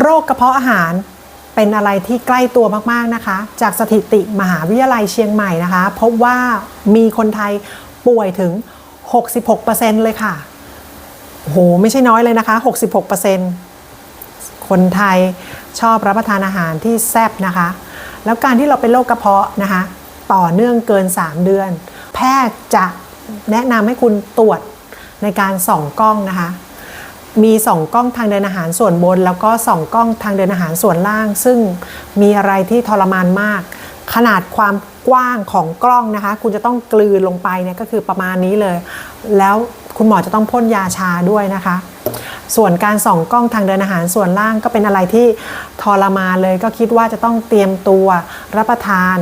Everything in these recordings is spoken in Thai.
โรคกระเพาะอาหารเป็นอะไรที่ใกล้ตัวมาก ๆ นะคะ จากสถิติมหาวิทยาลัยเชียงใหม่นะคะ พบว่ามีคนไทยป่วยถึง 66%เลยค่ะโหไม่ใช่น้อยเลยนะคะ 66%คนไทยชอบรับประทานอาหารที่แซ่บนะคะ แล้วการที่เราเป็นโรคกระเพาะนะคะ ต่อเนื่องเกิน 3 เดือน แพทย์จะแนะนำให้คุณตรวจในการส่องกล้องนะคะ มีสองกล้องทางเดินอาหารส่วนบน แล้วก็สองกล้องทางเดินอาหารส่วนล่าง ซึ่งมีอะไรที่ทรมานมาก ขนาดความกว้างของกล้องนะคะ คุณจะต้องกลืนลงไปเนี่ยก็คือประมาณนี้เลย แล้วคุณหมอจะต้องพ่นยาชาด้วยนะคะ ส่วนการส่องกล้องทางเดินอาหารส่วนล่างก็เป็นอะไรที่ทรมานเลยก็คิดว่าจะต้องเตรียมตัวรับประทาน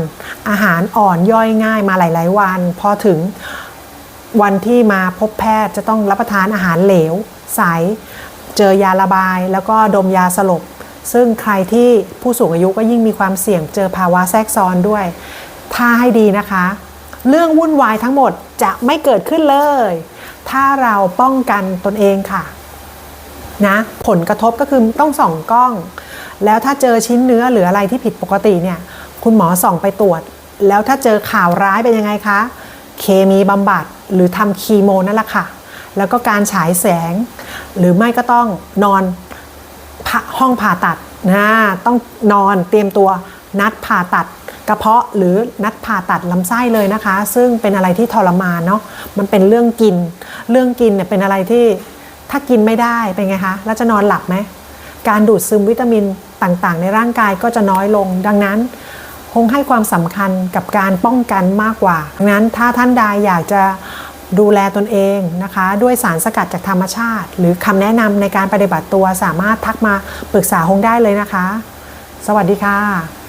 อาหารอ่อนย่อยง่ายมาหลาย ๆ วัน พอถึง วันที่มาพบแพทย์จะต้องรับประทานอาหารเหลว ใส เจอยาระบาย แล้วก็ดมยาสลบ ซึ่งใครที่ผู้สูงอายุก็ยิ่งมีความเสี่ยงเจอภาวะแทรกซ้อนด้วย ถ้าให้ดีนะคะ เรื่องวุ่นวายทั้งหมดจะไม่เกิดขึ้นเลย ถ้าเราป้องกันตนเองค่ะนะผลกระทบก็คือต้องส่องกล้อง แล้วถ้าเจอชิ้นเนื้อหรืออะไรที่ผิดปกติเนี่ย คุณหมอส่องไปตรวจ แล้วถ้าเจอข่าวร้ายเป็นยังไงคะ เคมีบำบัดหรือทำคีโมนั่นแหละค่ะ แล้วก็การฉายแสง หรือไม่ก็ต้องนอนห้องผ่าตัดนะต้องนอนเตรียมตัวนัดผ่าตัดกระเพาะหรือนัดผ่าตัดลำไส้เลยนะคะ ซึ่งเป็นอะไรที่ทรมานเนาะมันเป็นเรื่องกิน เรื่องกินเนี่ยเป็นอะไรที่ถ้ากินไม่ได้เป็นไงคะแล้วจะนอนหลับไหมการดูดซึมวิตามินต่างๆ ในร่างกายก็จะน้อยลง ดังนั้น คงให้ความสำคัญกับการป้องกันมากกว่าดังนั้นถ้าท่านใดอยากจะดูแลตนเองนะคะ ด้วยสารสกัดจากธรรมชาติ หรือคำแนะนำในการปฏิบัติตัวสามารถทักมาปรึกษาคงได้เลยนะคะ สวัสดีค่ะ